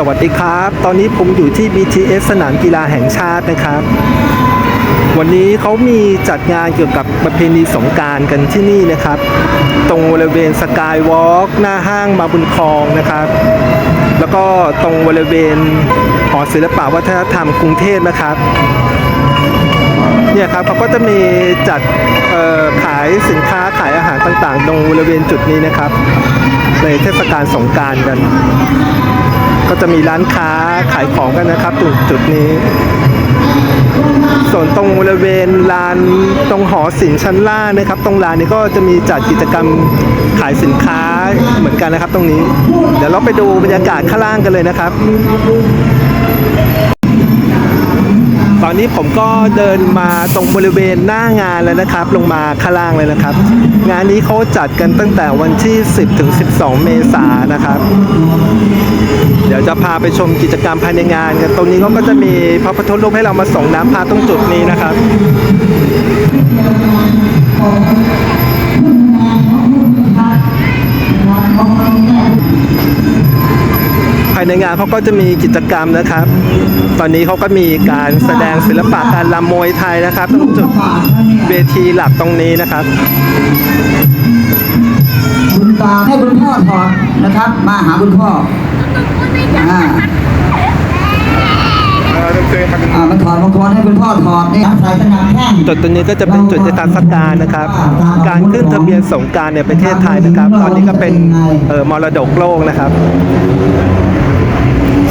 สวัสดีครับ ตอนนี้ผมอยู่ที่ BTS สนามกีฬาแห่งชาตินะครับ วันนี้เขามีจัดงานเกี่ยวกับประเพณีสงการกันที่นี่นะครับ ตรงบริเวณสกายวอล์กหน้าห้างมาบุญคลองนะครับ แล้วก็ตรงบริเวณหอศิลปวัฒนธรรมกรุงเทพนะครับเนี่ยครับเขาก็จะมีจัดขายสินค้าขายอาหารต่างๆ ตรงบริเวณจุดนี้นะครับ ในเทศกาลสงการกัน ก็จะมีร้านค้าขายของกันนะครับตรงจุดนี้ ส่วนตรงบริเวณลานตรงหอศิลป์ชั้นล่างนะครับ ตรงลานนี้ก็จะมีจัดกิจกรรมขายสินค้าเหมือนกันนะครับ ตรงนี้ เดี๋ยวเราไปดูบรรยากาศข้างล่างกันเลยนะครับ ตอนนี้ผมก็เดินมาตรงบริเวณหน้างานแล้วนะครับ ลงมาข้างล่างเลยนะครับ งานนี้เขาจัดกันตั้งแต่วันที่ 10 ถึง 12 เมษายนนะครับ จะพาไปชมกิจกรรมภายในงานกันตรงนี้เขาก็จะมีพระพุทธรูปให้เรามาส่งน้ำพาตรงจุดนี้นะครับภายในงานเขาก็จะมีกิจกรรมนะครับ ตอนนี้เขาก็มีการแสดงศิลปะการรำมวยไทยนะครับตรงจุดเวทีหลักตรงนี้นะครับคุณตาให้คุณพ่อถอดนะครับ มาหาคุณพ่ออ่าอ่ามันถอดมั งกรให้คุณพ่อถอดนี่ใส่สนามแข้งจุดตรงนี้ก็จะเป็นจุดในการสการนะครับ การขึ้นทะเบียนสงกรารในประเทศไทยนะครับ ตอนนี้ก็เป็นเอ่อมรดกโลกนะครับ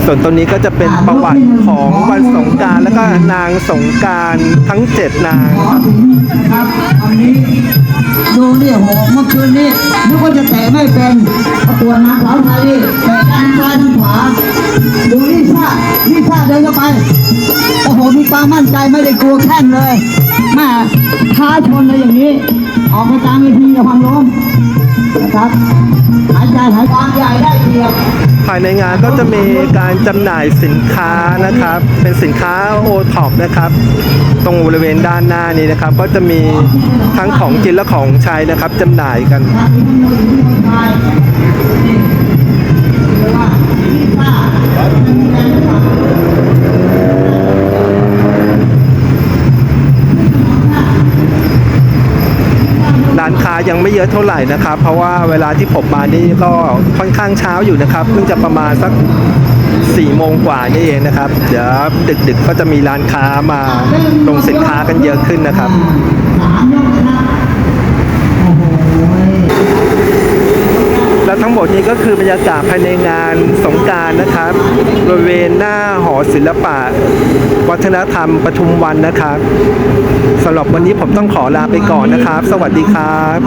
ส่วนตรงนี้ก็จะเป็นประวัติของวันสงกรารแล้วก็นางสงกรารทั้ง7นางขอถึงนะครับตอนนี้ดูนี่โหเมื่อคืนนี้นึกว่าจะเตะไม่เป็นประกวดนางสาวไทยนี่เตะด้านซ้ายทางขวาดูนี่ชานี่ชาเดินเข้าไปโอ้โหมี ความมั่นใจไม่ได้กลัวแข้งเลยแม่ท้าชนเลยอย่างนี้ ออกไปกลางเวทีระวังล้มนะครับหายใจหายความใหญ่ได้เปรียบภายในงานก็จะมีการจำหน่ายสินค้านะครับ เป็นสินค้าโอท็อปนะครับ ตรงบริเวณด้านหน้านี้นะครับ ก็จะมีทั้งของกินและของใช้นะครับจำหน่ายกัน ยังไม่เยอะเท่าไหร่นะครับ เพราะว่าเวลาที่ผมมานี่ก็ค่อนข้างเช้าอยู่นะครับเพิ่งจะประมาณสัก4โมงกว่านี่เองนะครับ เดี๋ยวดึกๆก็จะมีร้านค้ามาลงสินค้ากันเยอะขึ้นนะครับและทั้งหมดนี้ก็คือบรรยากาศภายในงานสงการนะครับบริเวณหน้าหอศิลปะ วัฒนธรรมปทุมวันนะครับ หรับวันนี้ผมต้องขอลาไปก่อนนะครับ สวัสดีครับ